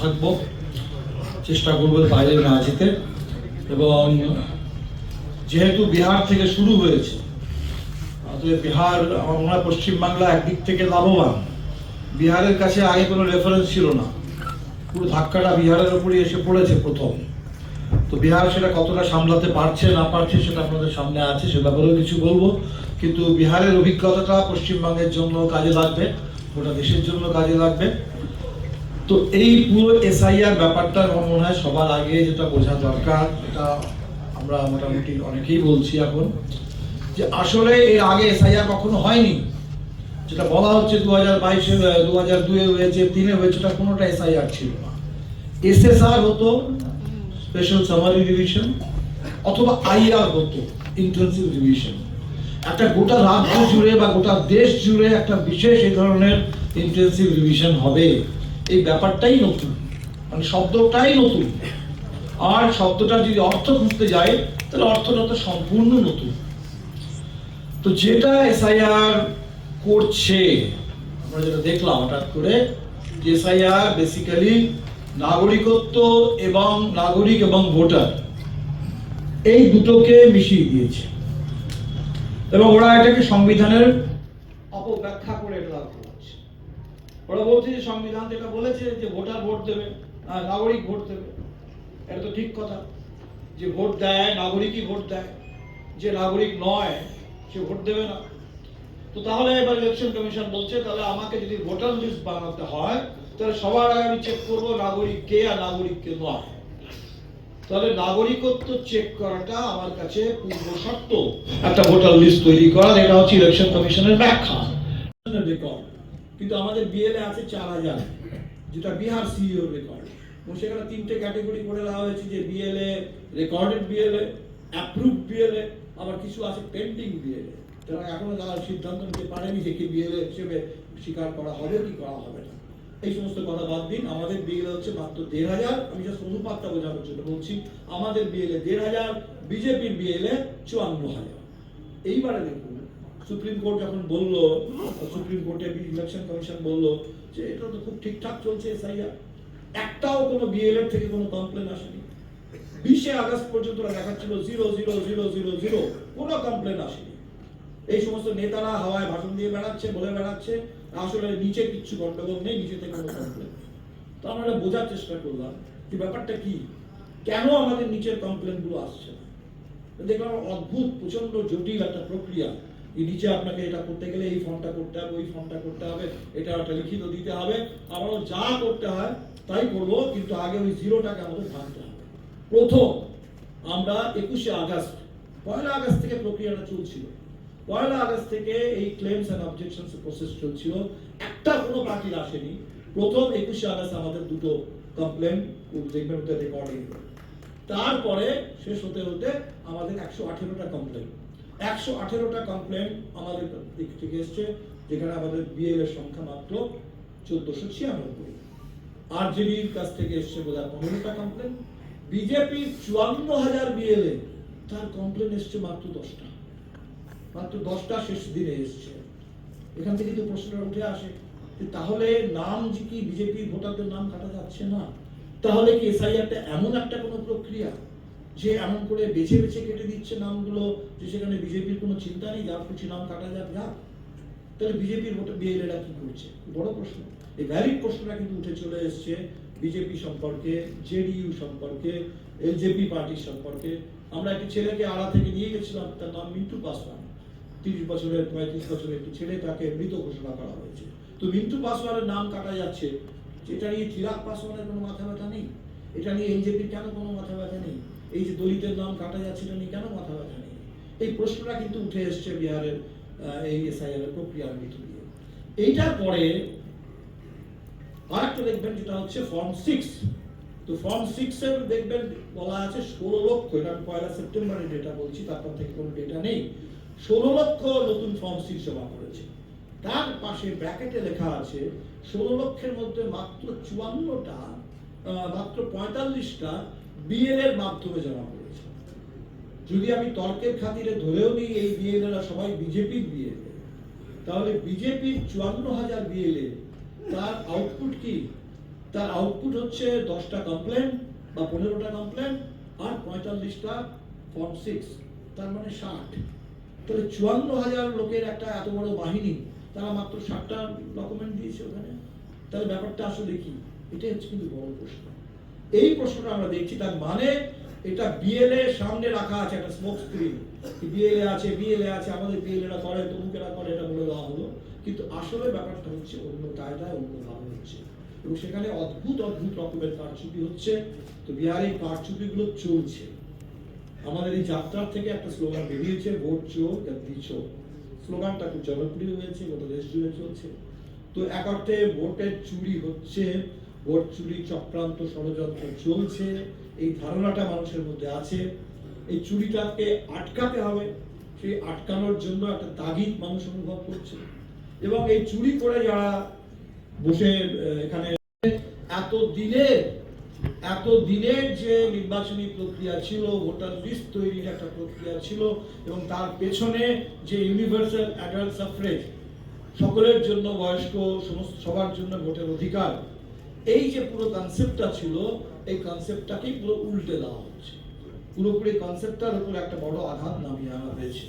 থাকব। চেষ্টা করব বাইরে না যেতে। এবং যেহেতু বিহার থেকে শুরু হয়েছে বিহার, আমরা পশ্চিমবাংলা একদিক থেকে লাভবান। বিহারের কাছে আগে কোনো রেফারেন্স ছিল না। পুরো ধাক্কাটা বিহারের উপরই এসে পড়েছে প্রথম। তো বিহার সেটা কতটা সামলাতে পারছে, না পারছে, সেটা আপনাদের সামনে আছে, সে ব্যাপারেও কিছু বলব। কিন্তু বিহারের অভিজ্ঞতাটা পশ্চিমবঙ্গের জন্য কাজে লাগবে, গোটা দেশের জন্য কাজে লাগবে। তো এই পুরো এসআইআর ব্যাপারটা আমার মনে হয় সবার আগে যেটা বোঝা দরকার, এটা আমরা মোটামুটি অনেকেই বলছি এখন, যে আসলে এর আগে এসআইআর কখনো হয়নি। যেটা বলা হচ্ছে দু হাজার বাইশে দু হাজার দুয়ে হয়েছে, তিনে হয়েছে, এটা কোনোটা এসআইআর ছিল না। এসএসআর হতো স্পেশাল সামারি রিভিশন অথবা আইআর হতো ইন্টেন্সিভ রিভিশন একটা গোটা রাজ্য জুড়ে বা গোটা দেশ জুড়ে একটা বিশেষ এই ধরনের ইন্টেন্সিভ রিভিশন হবে। এই ব্যাপারটাই নতুন। মানে শব্দটাই নতুন। আর শব্দটা যদি অর্থ খুঁজতে যায়, তাহলে অর্থটা তো সম্পূর্ণ নতুন। তো যেটা এসআইআর করছে, আমরা যেটা দেখলাম হঠাৎ করে এসআইআর বেসিক্যালি নাগরিকত্ব এবং নাগরিক এবং ভোটার, এই দুটোকে মিশিয়ে দিয়েছে। এবং ওরা এটাকে সংবিধানের অপব্যাখ্যা করে এটা লাভ করেছে যে সংবিধান যেটা বলেছে যে ভোটার ভোট দেবে নাগরিক ভোট দেবে। এটা তো ঠিক কথা। যে ভোট দেয়, নাগরিকই ভোট দেয়। যে নাগরিক নয়, সে ভোট দেবে না। তো তাহলে এবার ইলেকশন কমিশন বলছে, তাহলে আমাকে যদি ভোটার লিস্ট বানাতে হয়, তাহলে সবার আগে আমি চেক করব নাগরিক কে আর নাগরিক কে নয়। তাহলে নাগরিকত্ব চেক করাটা আমার কাছে পূর্ব শর্ত। একটা ভোটার লিস্ট তৈরি করা এটা হচ্ছে ইলেকশন কমিশনের ব্যাখ্যা। রেকর্ড কিন্তু আমাদের বিএলএ আছে চার হাজার, যেটা বিহার সিইও রেকর্ড এবং সেখানে তিনটে ক্যাটাগরি করে দেওয়া হয়েছে যে BLA recorded BLA approve BLA আবার কিছু আছে পেন্ডিং বিএলএ তারা এখনও তারা সিদ্ধান্ত নিতে পারেনি যে কি বিএলএ হিসেবে স্বীকার করা হবে কি করা হবে না। এই সমস্ত কথা বাদ দিন, আমাদের বিএলএ হচ্ছে মাত্র দেড় হাজার। আমি জাস্ট অনুপাতটা বোঝানোর জন্য বলছি, আমাদের বিএলএ দেড় হাজার, বিজেপির বিএলএ চুয়ান্ন হাজার। এইবারে দেখুন সুপ্রিম কোর্ট যখন বলল, সুপ্রিম কোর্টে ইলেকশন কমিশন বলল যে এটা তো খুব ঠিকঠাক চলছে এসআইআর একটাও কোনো বিএলএর থেকে কোনো কমপ্লেন আসেনি। বিশে আগস্ট পর্যন্ত দেখাচ্ছিল zero zero zero zero zero কোনো কমপ্লেন আসেনি। এই সমস্ত নেতারা হাওয়ায় ভাষণ দিয়ে বেড়াচ্ছে, বলে বেড়াচ্ছে, আসলে নিচে কিচ্ছু গন্ডগোল নেই, নিচে থেকে কোনো কমপ্লেন তো আমরা এটা বোঝার চেষ্টা করলাম যে ব্যাপারটা কি? কেন আমাদের নিচের কমপ্লেনগুলো আসছে দেখলাম অদ্ভুত প্রচণ্ড জটিল একটা প্রক্রিয়া। আপনাকে এটা করতে গেলে এই ফর্মটা করতে হবে, ওই ফর্মটা করতে হবে, এটা একটা লিখিত দিতে হবে। যা করতে হয় তাই করব, কিন্তু আগে ওই জিরোটাকে আমাদের ভাঙতে হবে। প্রথম, আমরা একুশে আগস্ট, পয়লা আগস্ট থেকে প্রক্রিয়াটা চলছিল। পয়লা আগস্ট থেকে এই ক্লেমস অ্যান্ড অবজেকশনস প্রসেস চলছিল। একটা কোনো পার্টির আসেনি। প্রথম একুশে আগস্ট আমাদের দুটো কমপ্লেন দেখবেন ওদের রেকর্ডিং তারপরে শেষ হতে হতে আমাদের একশো আঠেরোটা কমপ্লেন একশো আঠেরোটা কমপ্লেন আমাদের দিক থেকে এসছে, যেখানে আমাদের বিএল সংখ্যা মাত্র চোদ্দশো ছিয়ানব্বই। আরজেডির কাছ থেকে এসছে বোধহয় পনেরোটা কমপ্লেন বিজেপির চুয়ান্ন হাজার বিএলএ তার কমপ্লেন এসছে মাত্র দশটা। মাত্র দশটা শেষ দিনে এসছে। এখান থেকে তো প্রশ্নটা উঠে আসে তাহলে নাম যে কি বিজেপির ভোটারদের নাম কাটা যাচ্ছে না? তাহলে কি এসআইআরটা এমন একটা কোনো প্রক্রিয়া? যে এমন করে বেছে বেছে কেটে দিচ্ছে নামগুলো যে সেখানে বিজেপির কোনো চিন্তা নেই যার খুশি নাম কাটা যাক যাক তাহলে বিজেপির ভোটে বিএলএরা কি করছে? বড় প্রশ্ন। এই ভ্যালিড প্রশ্নটা কিন্তু উঠে চলে এসছে বিজেপি সম্পর্কে, জেডিইউ সম্পর্কে, এলজেপি পার্টির সম্পর্কে। আমরা একটি ছেলেকে আড়া থেকে নিয়ে গেছিলাম, তার নাম মিন্টু পাসওয়ান। তিরিশ বছরের, পঁয়ত্রিশ বছরের একটি ছেলে, তাকে মৃত ঘোষণা করা হয়েছে। তো মিন্টু পাসওয়ানের নাম কাটা যাচ্ছে। এটা নিয়ে চিরাগ পাসওয়ানের কোনো মাথা ব্যথা নেই? এটা নিয়ে এলজেপির কেন কোনো মাথা ব্যথা নেই? এই যে দলিতের নাম কাটা যাচ্ছে এটা নিয়ে কেন মাথা ব্যথা নেই এই প্রশ্নটা কিন্তু উঠে এসছে বিহারের এই এসআইআর প্রক্রিয়ার ভিতর দিয়ে। এইটার পরে আরেকটা দেখবেন যেটা হচ্ছে ফর্ম সিক্স তো ফর্ম সিক্স এর দেখবেন বলা আছে ষোলো লক্ষ, এটা আমি পয়লা সেপ্টেম্বরের ডেটা বলছি, তারপর থেকে কোনো ডেটা নেই। ষোলো লক্ষ নতুন ফর্ম সিক্স জমা করেছে। তার পাশে ব্র্যাকেটে লেখা আছে, ষোলো লক্ষের মধ্যে মাত্র চুয়ান্নটা মাত্র পঁয়তাল্লিশটা বিএল এর মাধ্যমে জমা করেছে। যদি আমি তর্কের খাতিরে ধরেও নিই এই বিএলএরা সবাই বিজেপির বিএলএ তাহলে বিজেপির চুয়ান্ন হাজার বিএলএ তার আউটপুট কি? তার আউটপুট হচ্ছে দশটা কমপ্লেন বা পনেরোটা কমপ্লেন আর পঁয়তাল্লিশটা ফর্ম সিক্স তার মানে ষাট। তাহলে চুয়ান্ন হাজার লোকের একটা এত বড় বাহিনী, তারা মাত্র ষাটটা ডকুমেন্ট দিয়েছে ওখানে। তাহলে ব্যাপারটা আসলে কি? এটাই হচ্ছে কিন্তু বড় প্রশ্ন। এই প্রশ্নটা আমরা দেখছি, তার মানে এটা বিএলএ সামনে রাখা আছে একটা স্মোক স্ক্রিন বিএলএ আছে বিএলএ আছে, আমাদের বিএলএরা করে, তমুকেরা করে, এটা বলে দেওয়া হলো। কিন্তু আসলে ব্যাপারটা হচ্ছে অন্য কায়দায়, অন্য ভাবে হচ্ছে। এবং সেখানে অদ্ভুত অদ্ভুত রকমের কারচুপি হচ্ছে। তো বিহারে এই কারচুপিগুলো চলছে। আমাদের এই যাত্রার থেকে একটা স্লোগান বেরিয়েছে ভোট চোর গদ্দি চোর স্লোগানটা খুব জনপ্রিয় হয়েছে, গোটা দেশ জুড়ে চলছে। তো এক অর্থে ভোটের চুরি হচ্ছে ভোট চুরি চক্রান্ত ষড়যন্ত্র চলছে, এই ধারণাটা মানুষের মধ্যে আছে। এই চুরিটাকে আটকাতে হবে, সেই আটকানোর জন্য একটা তাগিদ মানুষ অনুভব করছে। এবং এই চুরি করে যারা বসে এখানে এত দিনের এত দিনের যে নির্বাচনী প্রক্রিয়া ছিল, ভোটার লিস্ট তৈরির একটা প্রক্রিয়া ছিল, এবং তার পেছনে যে ইউনিভার্সাল অ্যাডাল্ট সাফরেজ সকলের জন্য বয়স্ক, সমস্ত সবার জন্য ভোটের অধিকার এই যে পুরো কনসেপ্টটা ছিল, এই কনসেপ্টটাকেই পুরো উল্টে দেওয়া হচ্ছে। পুরোপুরি কনসেপ্টটার উপর একটা বড় আঘাত নামিয়ে আনা হয়েছে।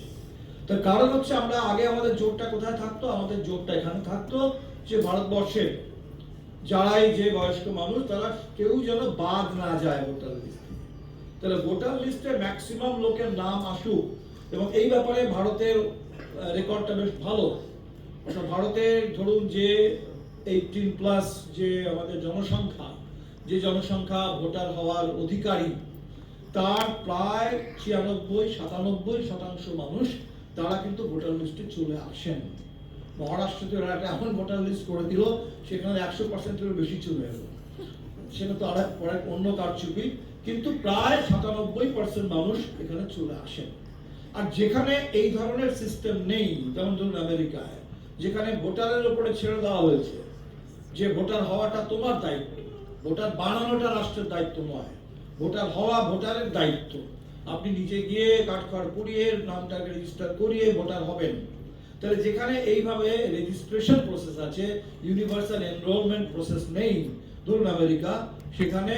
তার কারণ হচ্ছে আমরা আগে আমাদের জোরটা কোথায় থাকতো? আমাদের জোরটা এখানে থাকতো যে ভারতবর্ষের যারাই যে বয়স্ক মানুষ, তারা কেউ যেন বাদ না যায় ভোটার লিস্টে তাহলে ভোটার লিস্টে ম্যাক্সিমাম লোকের নাম আসুক। এবং এই ব্যাপারে ভারতের রেকর্ডটা বেশ ভালো। ভারতের ধরুন যে এইটিন প্লাস যে আমাদের জনসংখ্যা, যে জনসংখ্যা ভোটার হওয়ার অধিকারী, তার প্রায় ছিয়ানব্বই, সাতানব্বই শতাংশ মানুষ তারা কিন্তু ভোটার লিস্টে চলে আসেন। মহারাষ্ট্রতে ওরা একটা এমন ভোটার লিস্ট করে দিল, সেখানে একশো বেশি চলে এলো। সেটা তো আর এক পরে অন্য কারচুপি, কিন্তু প্রায় সাতানব্বই পার্সেন্ট মানুষ এখানে চলে আসেন। আর যেখানে এই ধরনের সিস্টেম নেই, যেমন ধরুন আমেরিকায়, যেখানে ভোটারের উপরে ছেড়ে দেওয়া হয়েছে যে ভোটার হওয়াটা তোমার দায়িত্ব। ভোটার বানানোটা রাষ্ট্রের দায়িত্ব নয়। ভোটার হওয়া ভোটারের দায়িত্ব। আপনি নিজে গিয়ে কাঠখড় পুড়িয়ে নামটাকে রেজিস্টার করিয়ে ভোটার হবেন। তাহলে যেখানে এইভাবে রেজিস্ট্রেশন প্রসেস আছে ইউনিভার্সাল এনরোলমেন্ট প্রসেস নেই, ধরুন আমেরিকা, সেখানে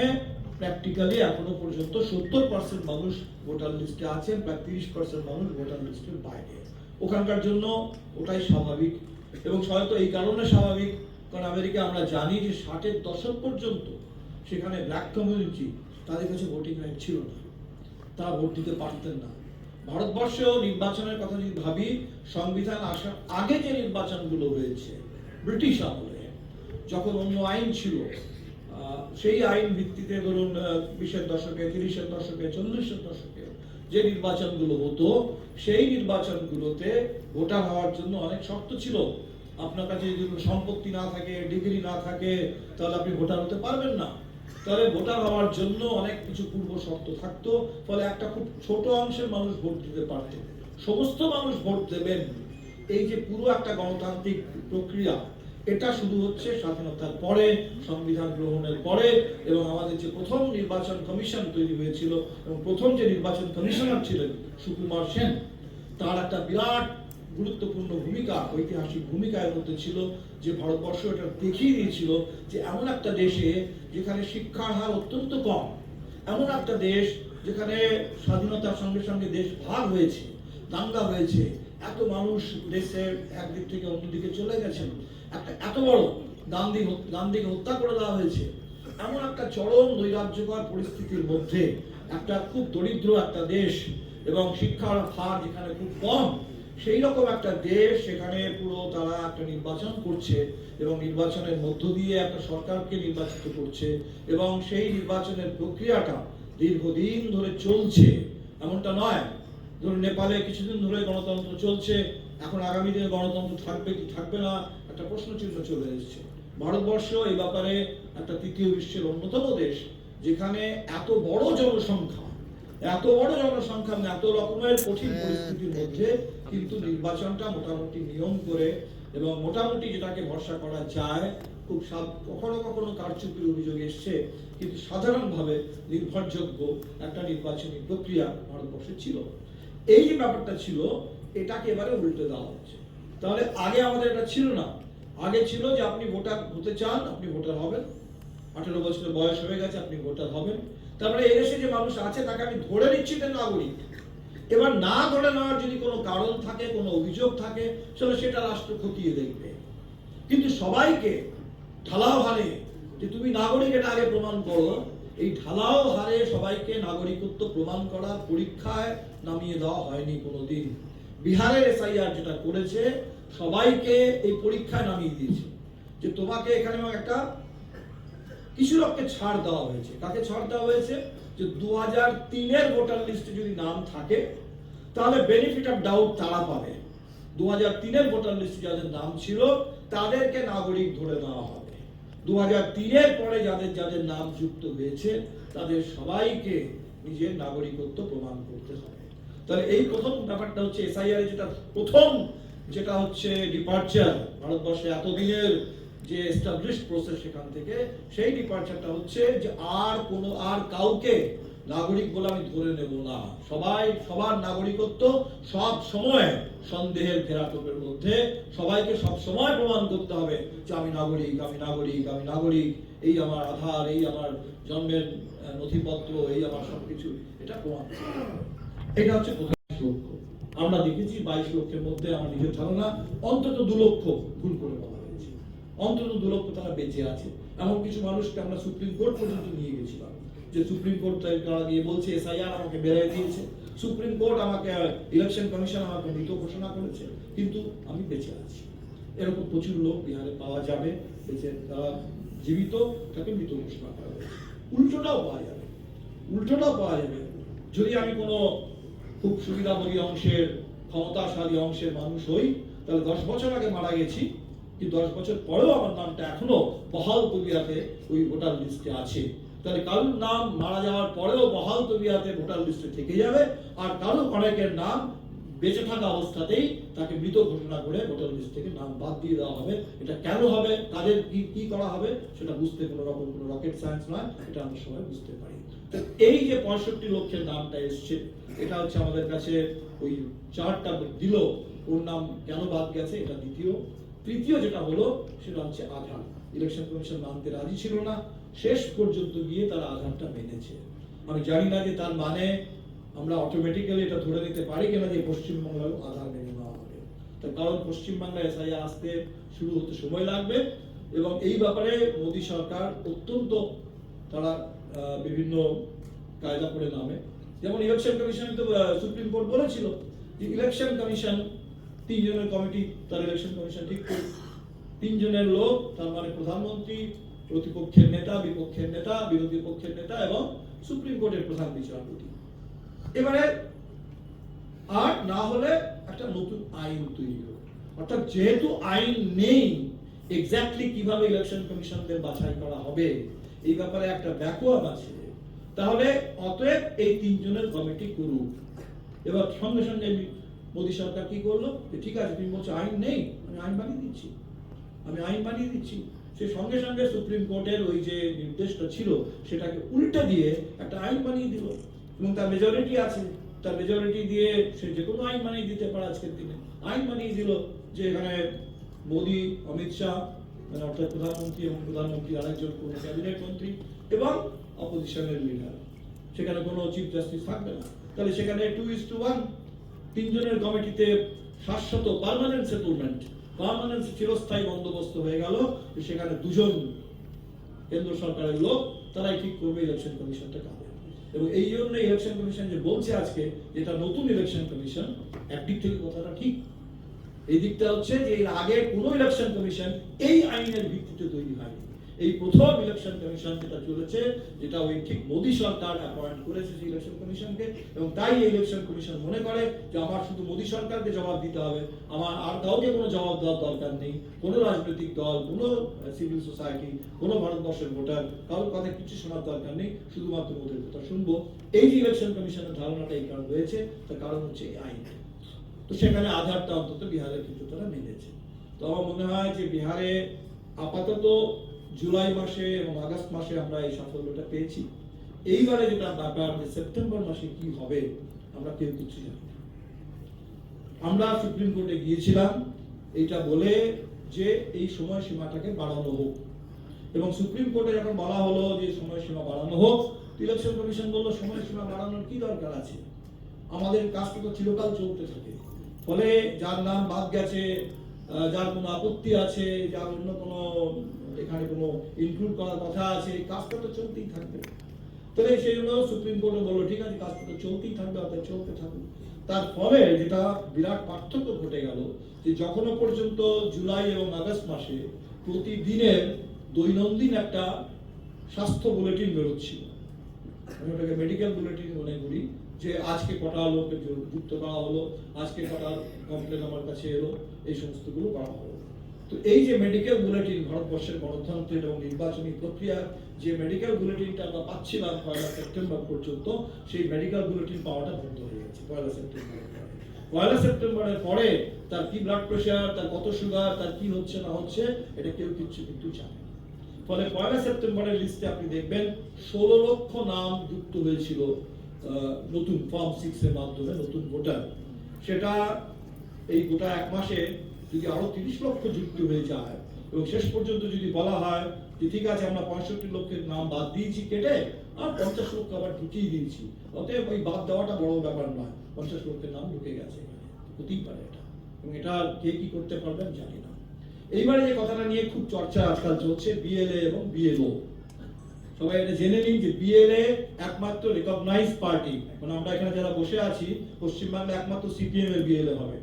প্র্যাকটিক্যালি এখনও পর্যন্ত সত্তর পার্সেন্ট মানুষ ভোটার লিস্টে আছেন প্রায় তিরিশ পার্সেন্ট মানুষ ভোটার লিস্টের বাইরে। ওখানকার জন্য ওটাই স্বাভাবিক। এবং হয়তো এই কারণে স্বাভাবিক কারণ আমেরিকা আমরা জানি যে ষাটের দশক পর্যন্ত সেখানে ব্ল্যাক কমিউনিটি তাদের কাছে ভোটিং রাইট ছিল না। তারা ভোট দিতে পারতেন না। ভারতবর্ষেও নির্বাচনের কথা যদি ভাবি, সংবিধান আসার আগে যে নির্বাচনগুলো হয়েছে, ব্রিটিশ আমলে, যখন অন্য আইন ছিল সেই আইন ভিত্তিতে ধরুন বিশের দশকে, তিরিশের দশকে, চল্লিশের দশকে যে নির্বাচনগুলো হতো, সেই নির্বাচনগুলোতে ভোটার হওয়ার জন্য অনেক শর্ত ছিল। আপনার কাছে যদি সম্পত্তি না থাকে, ডিগ্রি না থাকে, তাহলে আপনি ভোটার হতে পারবেন না। তাহলে ভোটার হওয়ার জন্য অনেক কিছু পূর্ব শর্ত থাকতো, ফলে একটা খুব ছোট অংশের মানুষ ভোট দিতে পারত সমস্ত মানুষ ভোট দেবেন। এই যে পুরো একটা গণতান্ত্রিক প্রক্রিয়া, এটা শুরু হচ্ছে স্বাধীনতার পরে, সংবিধান গ্রহণের পরে, এবং আমাদের যে প্রথম নির্বাচন কমিশন তৈরি হয়েছিল, এবং প্রথম যে নির্বাচন কমিশনার ছিলেন সুকুমার সেন, তার একটা বিরাট গুরুত্বপূর্ণ ভূমিকা, ঐতিহাসিক ভূমিকা এর মধ্যে ছিল যে ভারতবর্ষ এটা দেখিয়ে দিয়েছিল যে এমন একটা দেশে যেখানে শিক্ষার হার অত্যন্ত কম, এমন একটা দেশ যেখানে স্বাধীনতার সঙ্গে সঙ্গে দেশ ভাগ হয়েছে, দাঙ্গা হয়েছে, এত মানুষ দেশের একদিক থেকে অন্যদিকে চলে গেছেন, একটা এত বড় গান্ধী গান্ধীকে হত্যা করে দেওয়া হয়েছে, এমন একটা চরম নৈরাজ্যকর পরিস্থিতির মধ্যে একটা খুব দরিদ্র একটা দেশ এবং শিক্ষার হার যেখানে খুব কম সেই রকম একটা দেশ সেখানে পুরো তারা একটা নির্বাচন করছে এবং নির্বাচনের মধ্য দিয়ে একটা সরকারকে নির্বাচিত করছে এবং সেই নির্বাচনের প্রক্রিয়াটা দীর্ঘদিন ধরে চলছে। এমনটা নয়। ধরুন নেপালে কিছুদিন ধরে গণতন্ত্র চলছে, এখন আগামী দিনে গণতন্ত্র থাকবে কি থাকবে না, একটা প্রশ্ন চিহ্ন চলে এসেছে। ভারতবর্ষ এই ব্যাপারে একটা তৃতীয় বিশ্বের অন্যতম দেশ, যেখানে এত বড় জনসংখ্যা এত বড় জনসংখ্যা মানে এত রকমের কঠিন পরিস্থিতির মধ্যে কিন্তু নির্বাচনটা মোটামুটি নিয়ম করে এবং মোটামুটি যেটাকে ভরসা করা যায় খুব সাব- কখনো কখনো কারচুপির অভিযোগ এসছে কিন্তু সাধারণভাবে নির্ভরযোগ্য একটা নির্বাচনী প্রক্রিয়া ভারতবর্ষে ছিল। এই যে ব্যাপারটা ছিল এটাকে এবারে উল্টে দেওয়া হচ্ছে। তাহলে আগে আমাদের এটা ছিল না। আগে ছিল যে আপনি ভোটার হতে চান আপনি ভোটার হবেন। আঠেরো বছরের বয়স হয়ে গেছে আপনি ভোটার হবেন। তারপরে এই দেশে যে মানুষ আছে, তাকে আমি ধরে নিচ্ছি যে নাগরিক এবার না ধরে নেওয়ার যদি কোনো কারণ থাকে, কোনো অভিযোগ থাকে, তাহলে সেটা রাষ্ট্র খতিয়ে দেখবে। কিন্তু সবাইকে ঢালাও হারে যে তুমি নাগরিক, এটা আগে প্রমাণ করো। এই ঢালাও হারে সবাইকে নাগরিকত্ব প্রমাণ করার পরীক্ষায় নামিয়ে দেওয়া হয়নি কোনোদিন। বিহারের এসআইআর যেটা করেছে, সবাইকে এই পরীক্ষায় নামিয়ে দিয়েছে। যে তোমাকে এখানে একটা কিছু ছাড় দেওয়া হয়েছে। কাকে ছাড় দেওয়া হয়েছে? যে দু হাজার তিনের ভোটার লিস্টে যদি নাম থাকে, তাহলে বেনিফিট অফ ডাউট তারা পাবে। দু হাজার তিনের ভোটার লিস্টে যাদের নাম ছিল, তাদেরকে নাগরিক ধরে নেওয়া হবে। দু হাজার তিনের পরে যাদের যাদের নাম যুক্ত হয়েছে, তাদের সবাইকে নিজের নাগরিকত্ব প্রমাণ করতে হবে। তাহলে এই প্রথম ব্যাপারটা হচ্ছে এসআইআর যেটা প্রথম, যেটা হচ্ছে ডিপার্চার ভারতবর্ষে এতদিনের যে এস্টাবলিশ প্রসেস সেখান থেকে, সেই ডিপার্চারটা হচ্ছে যে আর কোনো, আর কাউকে নাগরিক বলে আমি ধরে নেব না। সবাই, সবার নাগরিকত্ব সব সময় সন্দেহের ঘেরাটোপের মধ্যে, সবাইকে সব সময় প্রমাণ করতে হবে যে আমি নাগরিক আমি নাগরিক আমি নাগরিক, এই আমার আধার, এই আমার জন্মের নথিপত্র, এই আমার সবকিছু, এটা প্রমাণ এটা হচ্ছে প্রথম লক্ষ্য আমরা দেখেছি বাইশ লক্ষের মধ্যে আমার নিজের ধারণা, অন্তত দু লক্ষ ভুল করে অন্তত দু লক্ষ তারা বেঁচে আছে। এমন কিছু মানুষকে আমরা সুপ্রিম কোর্ট পর্যন্ত নিয়ে গেছিলাম, যে সুপ্রিম কোর্ট তারা গিয়ে বলছে, এসআইআর আমাকে বেড়ে দিয়েছে। সুপ্রিম কোর্ট আমাকে ইলেকশন কমিশন আমাকে মৃত ঘোষণা করেছে, কিন্তু আমি বেঁচে আছি। এরকম প্রচুর লোক বিহারে পাওয়া যাবে, বেঁচে, তারা জীবিত, তাকে মৃত ঘোষণা করা উল্টোটাও পাওয়া যাবে, উল্টোটাও পাওয়া যাবে। যদি আমি কোনো খুব সুবিধাভোগী অংশের, ক্ষমতাশালী অংশের মানুষ হই, তাহলে দশ বছর আগে মারা গেছি কিন্তু দশ বছর পরেও আমার নামটা এখনও বহাল তবিয়াতে ওই ভোটার লিস্টে আছে। তাহলে কারোর নাম মারা যাওয়ার পরেও বহাল তবিয়াতে ভোটার লিস্টে থেকে যাবে আর কারও অনেকের নাম বেঁচে থাকা অবস্থাতেই তাকে মৃত ঘোষণা করে ভোটার লিস্ট থেকে নাম বাদ দিয়ে দেওয়া হবে। এটা কেন হবে? তাদের কি কি করা হবে? সেটা বুঝতে কোনো রকম কোনো রকেট সায়েন্স নয়। এটা আমরা সবাই বুঝতে পারি। এই যে পঁয়ষট্টি লক্ষের নামটা এসছে, এটা হচ্ছে আমাদের কাছে ওই চারটা দিল। ওর নাম কেন বাদ গেছে? এটা দ্বিতীয়। তৃতীয় যেটা হলো, সেটা হচ্ছে আধার ইলেকশন কমিশন মানতে রাজি ছিল না। শেষ পর্যন্ত গিয়ে তারা আধারটা মেনেছে। আমি জানি না যে তার মানে আমরা অটোমেটিক্যালি এটা ধরে নিতে পারি কিনা যে পশ্চিমবাংলায় আধার মেনে নেওয়া হবে। তার কারণ পশ্চিমবাংলায় এসআইআর আসতে শুরু হতে সময় লাগবে এবং এই ব্যাপারে মোদী সরকার অত্যন্ত তারা বিভিন্ন কায়দা করে নামে। যেমন ইলেকশন কমিশন তো সুপ্রিম কোর্ট বলেছিল যে ইলেকশন কমিশন তিনজনের কমিটি, তার ইলেকশন কমিশন ঠিক করবে তিনজনের লোক, তার মানে প্রধানমন্ত্রী, প্রতিপক্ষের নেতা, বিপক্ষের নেতা, বিরোধী পক্ষের নেতা এবং সুপ্রিম কোর্টের প্রধান বিচারপতি। এবারে, আর না হলে একটা নতুন আইন তৈরি হবে। অর্থাৎ যেহেতু আইন নেই এক্স্যাক্টলি কীভাবে ইলেকশন কমিশনদের বাছাই করা হবে, এই ব্যাপারে একটা ভ্যাকুয়াম আছে, তাহলে অতএব এই তিনজনের কমিটি করুক এবার সঙ্গে সঙ্গে মোদী সরকার কি করল? যে ঠিক আছে, তুমি বলছো আইন নেই, আমি আইন বানিয়ে দিচ্ছি। আমি আইন বানিয়ে দিচ্ছি। সে সঙ্গে সঙ্গে সুপ্রিম কোর্টের ওই যে নির্দেশটা ছিল, সেটাকে উল্টে দিয়ে একটা আইন বানিয়ে দিল। এবং তার মেজরিটি আছে। তার মেজরিটি দিয়ে সে যে কোনো আইন বানিয়ে দিতে পারে আজকের দিনে। আইন বানিয়ে দিল যে এখানে মোদী, অমিত শাহ মানে অর্থাৎ প্রধানমন্ত্রী এবং প্রধানমন্ত্রী আরেকজন কোনো ক্যাবিনেট মন্ত্রী এবং অপোজিশনের লিডার সেখানে কোনো চিফ জাস্টিস থাকবে না। তাহলে সেখানে টু ইস টু ওয়ান তিনজনের কমিটিতে শাশ্বত পার্মানেন্ট সেটেলমেন্ট পার্মানেন্ট চিরস্থায়ী বন্দোবস্ত হয়ে গেল। সেখানে দুজন কেন্দ্র সরকারের লোক, তারাই ঠিক করবে ইলেকশন কমিশনটা কাবে এবং এই জন্য ইলেকশন কমিশন যে বলছে আজকে, যেটা নতুন ইলেকশন কমিশন একদিক থেকে কথাটা ঠিক। এই দিকটা হচ্ছে যে এর আগে কোনো ইলেকশন কমিশন এই আইনের ভিত্তিতে তৈরি হয়নি। এই প্রথম ইলেকশন কমিশন যেটা চলেছে, যেটা ওই ঠিক মোদী সরকার অ্যাপয়েন্ট করেছে সেই ইলেকশন কমিশনকে এবং তাই এই ইলেকশন কমিশন মনে করে যে আমার শুধু মোদী সরকারকে জবাব দিতে হবে, আমার আর কাউকে কোনো জবাব দেওয়ার দরকার নেই। কোনো রাজনৈতিক দল, কোনো সিভিল সোসাইটি কোনো ভারতবর্ষের ভোটার কারোর কথা কিছু শোনার দরকার নেই, শুধুমাত্র ওদের কথা শুনব। এই যে ইলেকশন কমিশনের ধারণাটা এই কারণ রয়েছে, তার কারণ হচ্ছে এই আইন। তো সেখানে আধারটা অন্তত বিহারের ক্ষেত্রে তারা মেনেছে। তো আমার মনে হয় যে বিহারে আপাতত জুলাই মাসে এবং আগস্ট মাসে আমরা এই সাফল্যটা পেয়েছি। এইবারে যেটা ব্যাপার যে সেপ্টেম্বর মাসে কি হবে, আমরা কেউ কিছু জানি আমরা সুপ্রিম কোর্টে গিয়েছিলাম, এইটা বলে যে এই সময়সীমাটাকে বাড়ানো হোক। এবং সুপ্রিম কোর্টে যখন বলা হলো যে সময়সীমা বাড়ানো হোক, ইলেকশন কমিশন বলল, সময়সীমা বাড়ানোর কি দরকার আছে? আমাদের কাজটা তো চিরকাল চলতে থাকে। ফলে যার নাম বাদ গেছে যার কোনো আপত্তি আছে, যার অন্য কোনো এখানে কোনো ইনক্লুড করার কথা আছে কাজটা তো চলতেই থাকবে। তাহলে সেই জন্য সুপ্রিম কোর্টে বলল, ঠিক আছে, কাজটা তো চলতেই থাকবে, অর্থাৎ চলতে থাকবে তার ফলে যেটা বিরাট পার্থক্য ঘটে গেল, যে যখনও পর্যন্ত জুলাই এবং আগস্ট মাসে প্রতিদিনের দৈনন্দিন একটা স্বাস্থ্য বুলেটিন বেরোচ্ছিল, আমি ওটাকে মেডিকেল বুলেটিন মনে করি, যে আজকে কটা লোককে যুক্ত করা হলো, আজকে কটা কমপ্লেন আমার কাছে এলো। এই সমস্তগুলো করা হলো। তো এই যে মেডিকেল বুলেটিন ভারতবর্ষের গণতন্ত্রের এবং নির্বাচনী প্রক্রিয়ার যে মেডিকেল বুলেটিনটা আমরা পাচ্ছিলাম পয়লা সেপ্টেম্বর পর্যন্ত, সেই মেডিকেল বুলেটিন পাওয়াটা বন্ধ হয়ে গেছে পয়লা সেপ্টেম্বরের পরে। পয়লা সেপ্টেম্বরের পরে তার কি ব্লাড প্রেশার তার কত সুগার তার কি হচ্ছে না হচ্ছে, এটা কেউ কিচ্ছু কিন্তু জানে ফলে পয়লা সেপ্টেম্বরের লিস্টে আপনি দেখবেন, ষোলো লক্ষ নাম যুক্ত হয়েছিল নতুন ফর্ম সিক্স এর মাধ্যমে, নতুন ভোটার। সেটা এই গোটা এক মাসে যদি আরও তিরিশ লক্ষ যুক্ত হয়ে যায়, এবং শেষ পর্যন্ত যদি বলা হয় যে ঠিক আছে, আমরা পঁয়ষট্টি লক্ষের নাম বাদ দিয়েছি কেটে, আর পঞ্চাশ লক্ষ আবার ঢুকিয়ে দিয়েছি। অতএব ওই বাদ দেওয়াটা বড় ব্যাপার নয়, পঞ্চাশ লক্ষের নাম ঢুকে গেছে হতেই পারে এটা। এবং এটা কে কি করতে পারবেন জানি না। এইবারে যে কথাটা নিয়ে খুব চর্চা আজকাল চলছে, বিএলএ এবং বিএলও। সবাই এটা জেনে নিন যে বিএলএ একমাত্র রেকগনাইজ পার্টি মানে আমরা এখানে যারা বসে আছি পশ্চিমবাংলা একমাত্র সিপিএম এর বিএলএ হবে।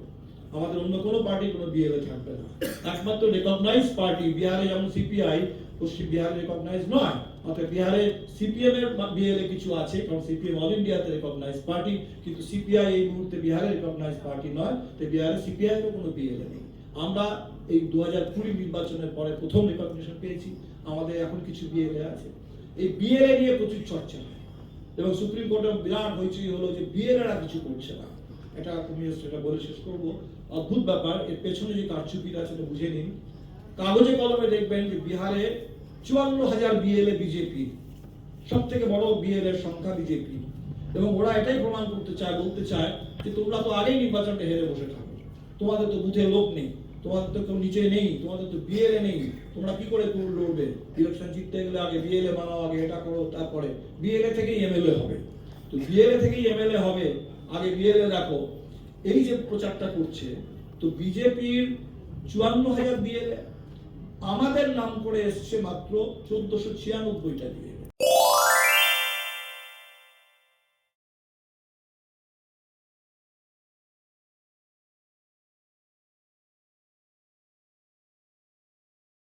আমাদের অন্য কোনো পার্টি কোনো বিএলএ থাকবে না। একমাত্র রেকগনাইজ পার্টি বিহারে, যেমন সিপিআই পশ্চিম বিহারে রেকগনাইজ নয়, অর্থাৎ বিহারে সিপিএম এর বিএলএ কিছু আছে, কারণ সিপিএম অল ইন্ডিয়াতে রেকগনাইজ পার্টি কিন্তু সিপিআই এই মুহূর্তে বিহারে রেকগনাইজ পার্টি নয় বিহারে সিপিআই এর কোনো নেই আমরা এই দু হাজার কুড়ি নির্বাচনের পরে প্রথম রেকগনিশন পেয়েছি, আমাদের এখন কিছু বিএলএ আছে। এই বিএলএ নিয়ে প্রচুর চর্চা হয়, এবং সুপ্রিম কোর্টে বিরাট হয়েছে হলো যে বিএলএরা কিছু করছে না। এটা তুমি সেটা বলে শেষ করব। অদ্ভুত ব্যাপার, এর পেছনে যে কারচুপিটা সেটা বুঝে নিন। কাগজে কলমে দেখবেন যে বিহারে চুয়ান্ন হাজার বিএলএ বিজেপি সব থেকে বড় বিএলএর সংখ্যা বিজেপি এবং ওরা এটাই প্রমাণ করতে চায়, বলতে চায় যে তোমরা তো আগেই নির্বাচনটা হেরে বসে থাকো। তোমাদের তো বুথে লোক নেই, তোমাদের তো কেউ নিচে নেই, তোমাদের তো বিএলএ নেই। তোমরা কি করে তোমরা লড়বে? ইলেকশন জিততে গেলে আগে বিএলএ বানাও, আগে এটা করো, তারপরে বিএলএ থেকেই এমএলএ হবে। তো বিএলএ থেকেই এমএলএ হবে, আগে বিএলএ রাখো। এই যে প্রচারটা করছে, তো বিজেপির চুয়ান্ন হাজার দিয়ে আমাদের নাম করে এসছে মাত্র চোদ্দশো ছিয়ানব্বইটা দিয়ে।